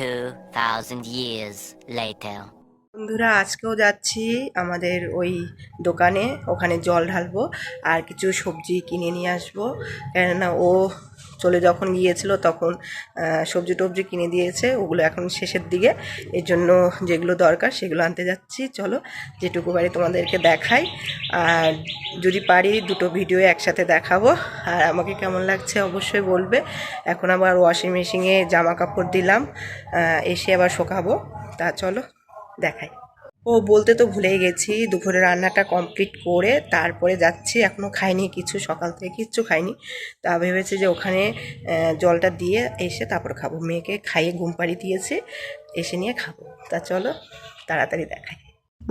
2,000 years later. বন্ধুরা, আজকেও যাচ্ছি আমাদের ওই দোকানে। ওখানে জল ঢালবো আর কিছু সবজি কিনে নিয়ে আসব। কেননা ও চলে যখন গিয়েছিল তখন সবজি টবজি কিনে দিয়েছে। ওগুলো এখন শেষের দিকে। এর জন্য যেগুলো দরকার সেগুলো আনতে যাচ্ছি। চলো, যেটুকু পারি তোমাদেরকে দেখাই। আর যদি পারি, দুটো ভিডিও একসাথে দেখাবো। আর আমাকে কেমন লাগছে অবশ্যই বলবে। এখন আবার ওয়াশিং মেশিনে জামা কাপড় দিলাম এসে আবার শোকাবো। তা চলো। দেখাই। ও বলতে তো ভুলেই গেছি, দুপুরে রান্নাটা কমপ্লিট করে তারপরে যাচ্ছি এখনও খাইনি কিছু, সকাল থেকে কিচ্ছু খাইনি। তা ভেবেছি যে ওখানে জলটা দিয়ে এসে তারপর খাব। মেয়েকে খাইয়ে ঘুম পাড়ি দিয়েছে, এসে নিয়ে খাব। তা চলো, তাড়াতাড়ি দেখাই।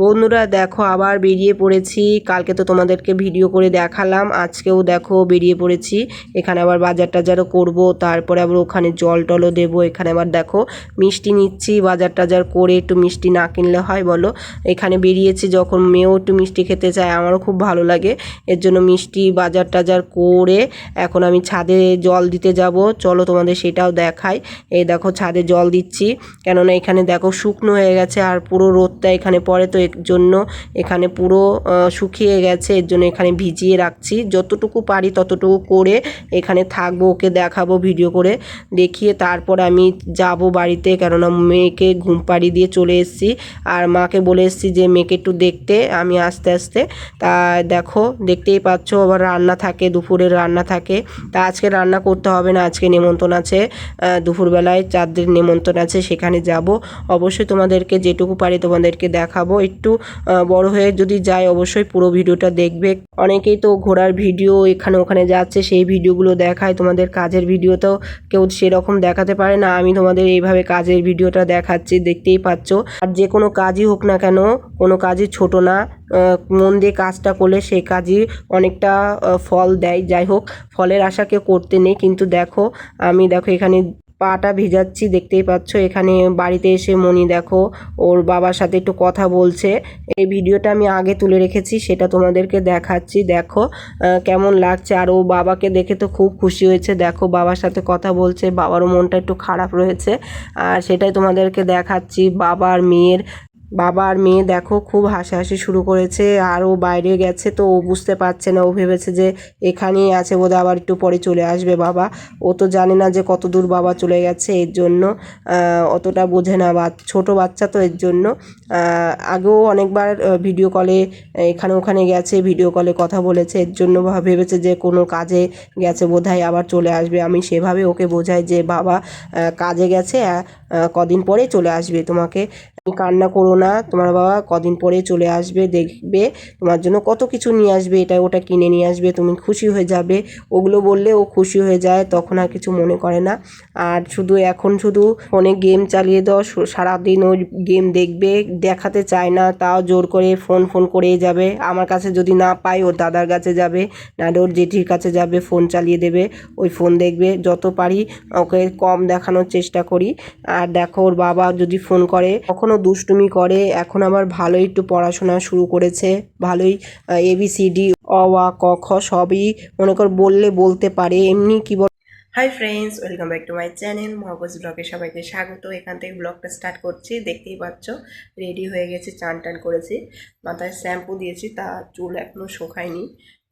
বন্ধুরা দেখো আবার বেরিয়ে পড়েছি। কালকে তো তোমাদেরকে ভিডিও করে দেখালাম, আজকেও দেখো বেরিয়ে পড়েছি। এখানে আবার বাজার টাজারও করব, তারপরে আবার ওখানে জল টলও দেবো। এখানে আবার দেখো মিষ্টি নিচ্ছি, বাজার টাজার করে একটু মিষ্টি না কিনলে হয় বলো? এখানে বেরিয়েছি যখন মেয়েও একটু মিষ্টি খেতে চায়, আমারও খুব ভালো লাগে। এর জন্য মিষ্টি বাজার টাজার করে এখন আমি ছাদে জল দিতে যাব। চলো তোমাদের সেটাও দেখাই। এই দেখো ছাদে জল দিচ্ছি, কেননা এখানে দেখো শুকনো হয়ে গেছে আর পুরো রোদটা এখানে পড়ে তো এর জন্য এখানে পুরো শুকিয়ে গেছে, এর জন্য এখানে ভিজিয়ে রাখছি। যতটুকু পারি ততটুকু করে এখানে থাকব, ওকে দেখাবো, ভিডিও করে দেখিয়ে তারপর আমি যাব বাড়িতে। কেননা মেয়েকে ঘুম পাড়ি দিয়ে চলে এসেছি। আর মাকে বলে এসেছি যে, মেয়েকে একটু দেখতে। আমি আস্তে আস্তে, তা দেখো, দেখতেই পাচ্ছ, আবার রান্না থাকে, দুপুরের রান্না থাকে। তা আজকে রান্না করতে হবে না, আজকে নেমন্তন্ন আছে। দুপুরবেলায় চাঁদের নেমন্তন্ন আছে, সেখানে যাব। অবশ্যই তোমাদেরকে যেটুকু পারি তোমাদেরকে দেখাবো। একটু বড় হয়ে যদি যায় অবশ্যই পুরো ভিডিওটা দেখবে। অনেকেই তো ঘোরার ভিডিও এখানে ওখানে যাচ্ছে, সেই ভিডিওগুলো দেখায়। তোমাদের কাজের ভিডিওতেও কেউ সেরকম দেখাতে পারে না। আমি তোমাদের এইভাবে কাজের ভিডিওটা দেখাচ্ছি, দেখতেই পাচ্ছ। আর যে কোনো কাজই হোক না কেন, কোনো কাজই ছোট না। মন দিয়ে কাজটা করলে সেই কাজই অনেকটা ফল দেয়। যাই হোক, ফলের আশা কেউ করতে নেই। কিন্তু দেখো, আমি দেখো এখানে পাটা ভিজাচ্ছি, দেখতেই পাচ্ছ। এখানে বাড়িতে এসে মনি দেখো, ওর বাবার সাথে একটু কথা বলছে। এই ভিডিওটা আমি আগে তুলে রেখেছি, সেটা তোমাদেরকে দেখাচ্ছি। দেখো কেমন লাগছে। আর ও বাবাকে দেখে তো খুব খুশি হয়েছে। দেখো, বাবার সাথে কথা বলছে, বাবারও মনটা একটু খারাপ রয়েছে। আর সেটাই তোমাদেরকে দেখাচ্ছি। বাবার মেয়ের বাবা আর মেয়ে দেখো খুব হাসাহাসি শুরু করেছে আর ও বাইরে গেছে তো ও বুঝতে পারছে না, ও ভেবেছে যে এখানেই আছে বোধহয়, আবার একটু পরে চলে আসবে বাবা। ও তো জানে না যে কত দূর বাবা চলে গেছে এর জন্য অতটা বোঝে না বা ছোটো বাচ্চা তো এর জন্য। আগেও অনেকবার ভিডিও কলে এখানে ওখানে গেছে ভিডিও কলে কথা বলেছে, এর জন্য ভেবেছে যে কোনো কাজে গেছে বোধহয়, আবার চলে আসবে। আমি সেভাবে ওকে বোঝাই যে বাবা কাজে গেছে কদিন পরে চলে আসবে তোমাকে। তুমি কান্না করো না, তোমার বাবা কদিন পরে চলে আসবে, দেখবে তোমার জন্য কত কিছু নিয়ে আসবে, এটা ওটা কিনে নিয়ে আসবে, তুমি খুশি হয়ে যাবে। ওগুলো বললে ও খুশি হয়ে যায়, তখন আর কিছু মনে করে না। আর শুধু এখন শুধু ফোনে গেম চালিয়ে দাও সারাদিন ও গেম দেখবে, দেখাতে চায় না, তাও জোর করে ফোন ফোন করেই যাবে। আমার কাছে যদি না পাই ওর দাদার কাছে যাবে, নাহলে ওর জেঠির কাছে যাবে, ফোন চালিয়ে দেবে, ওই ফোন দেখবে, যত পারি ওকে কম দেখানোর চেষ্টা করি। আর দেখো, ওর বাবা যদি ফোন করে কখনো দুষ্টুমি করে। এখন আবার ভালোই একটু পড়াশোনা শুরু করেছে, ভালোই এবিসিডি অ আ, ক, খ সবই মনে কর বললে বলতে পারে, এমনি কি বল hi friends welcome back to my channel মহাবজ ব্লগে সবাইকে স্বাগত। এখান থেকে ব্লগটা স্টার্ট করছি, দেখতেই পাচ্ছ রেডি হয়ে গেছে, চান টান করেছি। মাথায় শ্যাম্পু দিয়েছি, তা চুল এখনও শুকায়নি,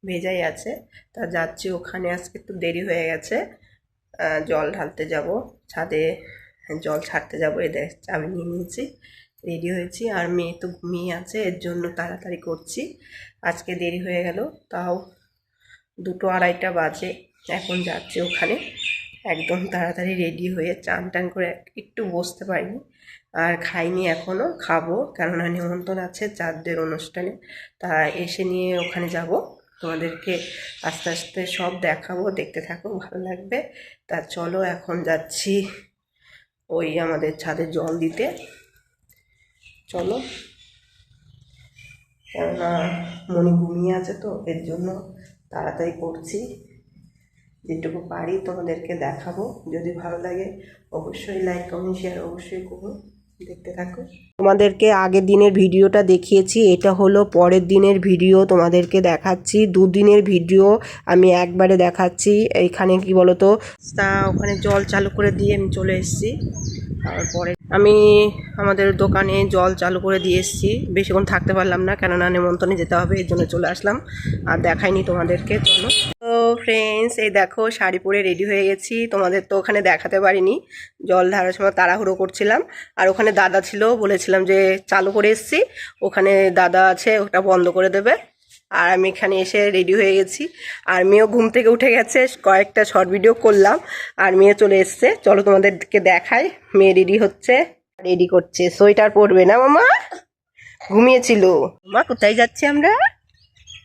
ভেজাই আছে। তা যাচ্ছি ওখানে, আজকে একটু দেরি হয়ে গেছে। জল ঢালতে যাব, ছাদে জল ছাড়তে যাব এদের চাবি নিয়ে নিয়েছি। রেডি হয়েছি আর মেয়ে তো ঘুমিয়ে আছে, এর জন্য তাড়াতাড়ি করছি। আজকে দেরি হয়ে গেল, তাও দুটো আড়াইটা বাজে, এখন যাচ্ছি ওখানে। একদম তাড়াতাড়ি রেডি হয়ে চান টান করে একটু বসতে পারিনি আর খাইনি এখনও খাব, কেননা নিমন্ত্রণ আছে চাঁদদের অনুষ্ঠানে। তা এসে নিয়ে ওখানে যাব, তোমাদেরকে আস্তে আস্তে সব দেখাবো, দেখতে থাকো, ভালো লাগবে। তা চলো এখন যাচ্ছি ওই আমাদের ছাদে জল দিতে। চলো। কেননা মনি ঘুমিয়ে আছে তো, এর জন্য তাড়াতাড়ি করছি। যেটুকু পারি তোমাদেরকে দেখাবো। যদি ভালো লাগে অবশ্যই লাইক কমেন্ট শেয়ার অবশ্যই করো। দেখতে থাকো। তোমাদেরকে আগের দিনের ভিডিওটা দেখিয়েছি, এটা হলো পরের দিনের ভিডিও তোমাদেরকে দেখাচ্ছি। দুদিনের ভিডিও আমি একবারে দেখাচ্ছি। এইখানে কি বলতো, তা ওখানে জল চালু করে দিয়ে আমি চলে এসেছি। তারপরে আমি আমাদের দোকানে জল চালু করে দিয়ে এসেছি। বেশিক্ষণ থাকতে পারলাম না, কেননা নেমন্তন্নে যেতে হবে, এর জন্য চলে আসলাম। আর দেখাইনি তোমাদেরকে, চলো। তো ফ্রেন্ডস এই দেখো, শাড়ি পরে রেডি হয়ে গেছি। তোমাদের তো ওখানে দেখাতে পারিনি। জল ঢালার সময় তাড়াহুড়ো করছিলাম। আর ওখানে দাদা ছিল, বলেছিলাম যে চালু করে এসেছি। ওখানে দাদা আছে, ওটা বন্ধ করে দেবে। আর আমি এখানে এসে রেডি হয়ে গেছি। আর মেয়েও ঘুম থেকে উঠে গেছে কয়েকটা শর্ট ভিডিও করলাম। আর মেয়ে চলে এসছে। চলো তোমাদেরকে দেখাই। মেয়ে রেডি হচ্ছে রেডি করছে। সোয়েটার পরবে না মামা? ঘুমিয়েছিল। মা কোথায় যাচ্ছি আমরা?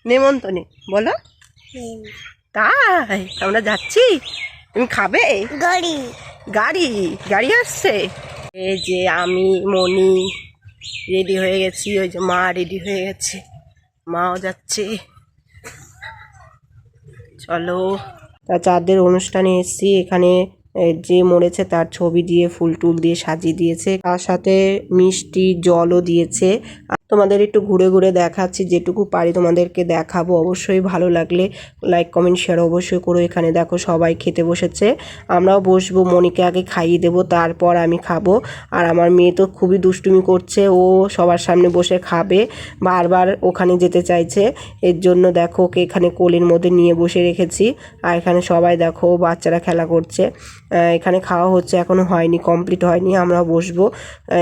নেমন্তনে বলো। তাই আমরা যাচ্ছি। তুমি খাবে? গাড়ি। গাড়ি গাড়ি আসছে। এই যে আমি মনি রেডি হয়ে গেছি। ওই যে মা রেডি হয়ে গেছে। মাও যাচ্ছে। চলো। তা চাঁদের অনুষ্ঠানে এসছি। এখানে যে মরেছে তার ছবি দিয়ে, ফুল টুল দিয়ে সাজিয়ে দিয়েছে। তার সাথে মিষ্টি জলও দিয়েছে। তোমাদের একটু ঘুরে ঘুরে দেখাচ্ছি, যেটুকু পারি তোমাদেরকে দেখাবো। অবশ্যই ভালো লাগলে লাইক কমেন্ট শেয়ার অবশ্যই করো। এখানে দেখো সবাই খেতে বসেছে। আমরাও বসবো, মনিকে আগে খাইয়ে দেবো, তারপর আমি খাব। আর আমার মেয়ে তো খুবই দুষ্টুমি করছে, ও সবার সামনে বসে খাবে, বারবার ওখানে যেতে চাইছে। এর জন্য দেখো ওকে এখানে কোলের মধ্যে নিয়ে বসে রেখেছি। আর এখানে সবাই দেখো বাচ্চারা খেলা করছে। এখানে খাওয়া হচ্ছে এখনও হয়নি কমপ্লিট হয়নি আমরা বসবো।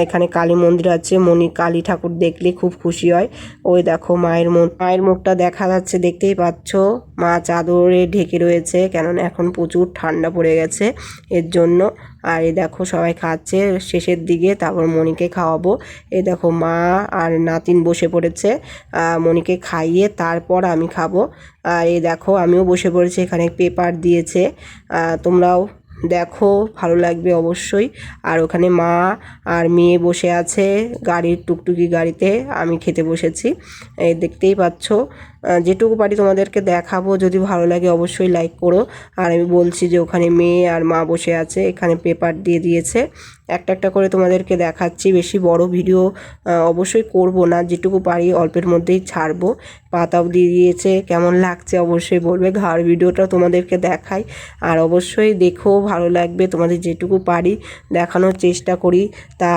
এখানে কালী মন্দির আছে, মনি কালী ঠাকুর দেখলে খুব খুশি হয়। ওই দেখো মায়ের মুখ। মায়ের মুখটা দেখা যাচ্ছে, দেখতেই পাচ্ছ। মা চাদরে ঢেকে রয়েছে, কেননা এখন প্রচুর ঠান্ডা পড়ে গেছে এর জন্য। আর এই দেখো সবাই খাচ্ছে, শেষের দিকে তারপর মনিকে খাওয়াবো। এই দেখো মা আর নাতিন বসে পড়েছে মনিকে খাইয়ে তারপর আমি খাব। আর এই দেখো আমিও বসে পড়েছি, এখানে পেপার দিয়েছে। তোমরাও দেখো, ভালো লাগবে অবশ্যই। আর ওখানে মা আর মেয়ে বসে আছে গাড়ির টুকটুকি গাড়িতে, আমি খেতে বসেছি। এই দেখতেই পাচ্ছ যেটুকু পারি তোমাদেরকে দেখাবো। যদি ভালো লাগে অবশ্যই লাইক করো। আর আমি বলছি যে ওখানে মেয়ে আর মা বসে আছে, এখানে পেপার দিয়ে দিয়েছে। একটা একটা করে তোমাদেরকে দেখাচ্ছি। বেশি বড় ভিডিও অবশ্যই করব না। যেটুকু পারি অল্পের মধ্যেই ছাড়বো। পাতাও দিয়ে দিয়েছে। কেমন লাগছে অবশ্যই বলবে। ঘাড় ভিডিওটা তোমাদেরকে দেখাই। আর অবশ্যই দেখো, ভালো লাগবে। তোমাদের যেটুকু পারি দেখানোর চেষ্টা করি। তা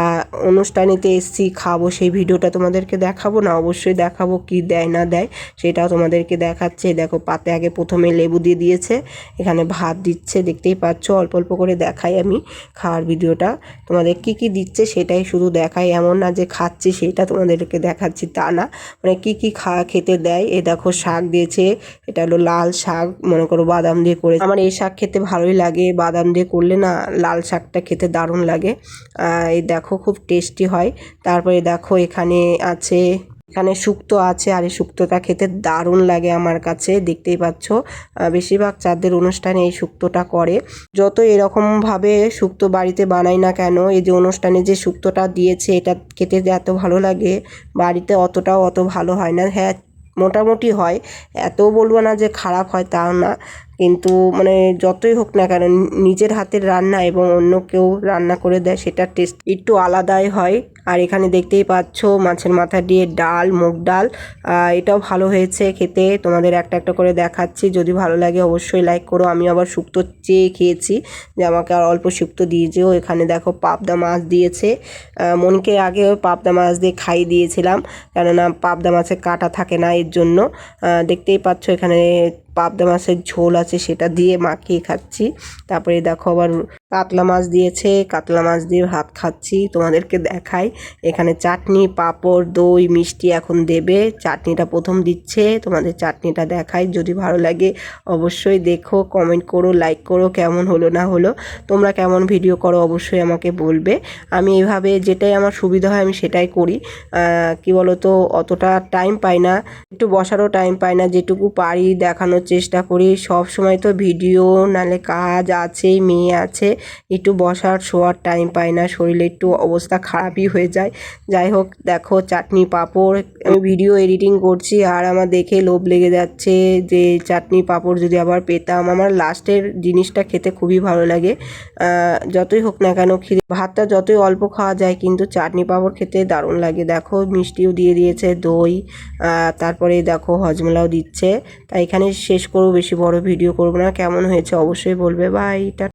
অনুষ্ঠানেতে এসছি, খাব সেই ভিডিওটা তোমাদেরকে দেখাবো। না, অবশ্যই দেখাবো কি দেয়, না দেয় সেটাও তোমাদেরকে দেখাচ্ছে। দেখো, পাতে আগে প্রথমে লেবু দিয়ে দিয়েছে। এখানে ভাত দিচ্ছে, দেখতেই পাচ্ছ। অল্প অল্প করে দেখাই আমি খাওয়ার ভিডিওটা। তোমাদের কি কি দিচ্ছে সেটাই শুধু দেখাই। এমন না যে খাচ্ছি সেটা তোমাদেরকে দেখাচ্ছি তা না। মানে কি কি খা, খেতে দেয়? এ দেখো, শাক দিয়েছে। এটা হলো লাল শাক। মনে করো বাদাম দিয়ে করে আমার এই শাক খেতে ভালোই লাগে। বাদাম দিয়ে করলে না লাল শাকটা খেতে দারুণ লাগে। এই দেখো, খুব টেস্টি হয়। তারপরে দেখো, এখানে আছে এখানে শুক্তো আছে আর এই শুক্তোটা খেতে দারুণ লাগে আমার কাছে, দেখতেই পাচ্ছ। বেশিরভাগ চাঁদের অনুষ্ঠানে এই শুক্তোটা করে। যত এরকমভাবে শুক্তো বাড়িতে বানাই না কেন, এই যে অনুষ্ঠানে যে শুক্তোটা দিয়েছে, এটা খেতে এত ভালো লাগে, বাড়িতে অতটাও অত ভালো হয় না। হ্যাঁ মোটামুটি হয়। এত বলব না যে খারাপ হয় তাও না। কিন্তু মানে যতই হোক না কেন নিজের হাতের রান্না এবং অন্য কেউ রান্না করে দেয়, সেটার টেস্ট একটু আলাদাই হয়। আর এখানে দেখতেই পাচ্ছ মাছের মাথা দিয়ে ডাল, মুগ ডাল। এটাও ভালো হয়েছে খেতে। তোমাদের একটা একটা করে দেখাচ্ছি। যদি ভালো লাগে অবশ্যই লাইক করো। আমি আবার শুক্তো চেয়ে খেয়েছি যে আমাকে আর অল্প শুক্তো দিয়েছেও এখানে দেখো পাবদা মাছ দিয়েছে। মনকে আগে পাবদা মাছ দিয়ে খাইয়ে দিয়েছিলাম। কেননা পাবদা মাছের কাটা থাকে না এর জন্য। দেখতেই পাচ্ছ এখানে পাবদা মাছের ঝোল আছে সেটা দিয়ে মাখিয়ে খাচ্ছি। তারপরে দেখো আবার কাতলা মাছ দিয়েছে, কাতলা মাছ দিয়ে ভাত খাচ্ছি, তোমাদেরকে দেখাই। এখানে চাটনি, পাঁপড়, দই, মিষ্টি এখন দেবে। চাটনিটা প্রথম দিচ্ছে, তোমাদের চাটনিটা দেখাই। যদি ভালো লাগে অবশ্যই দেখো কমেন্ট করো লাইক করো, কেমন হলো না হলো। তোমরা কেমন ভিডিও করো অবশ্যই আমাকে বলবে। আমি এভাবে যেটাই আমার সুবিধা হয় আমি সেটাই করি। কি বলো তো অতটা টাইম পাই না, একটু বসারও টাইম পাই না, যেটুকু পারি দেখানোর চেষ্টা করি। সব সময় তো ভিডিও নালে কাজ আছে মেয়ে আছে। একটু বসার, শোয়ার টাইম পাই না, শরীরে একটু অবস্থা খারাপই হয়ে যায়। যাই হোক, দেখো চাটনি পাঁপড়, আমি ভিডিও এডিটিং করছি আর আমার দেখে লোভ লেগে যাচ্ছে যে চাটনি পাঁপড় যদি আবার পেতাম। আমার লাস্টের জিনিসটা খেতে খুবই ভালো লাগে। যতই হোক না কেন ভাতটা যতই অল্প খাওয়া যায় কিন্তু চাটনি পাঁপড় খেতে দারুণ লাগে। দেখো মিষ্টিও দিয়ে দিয়েছে, দই তারপরে দেখো হজমলাও দিচ্ছে। তাই এখানে শেষ করব, বেশি বড় ভিডিও করব না। কেমন হয়েছে অবশ্যই বলবে। বাই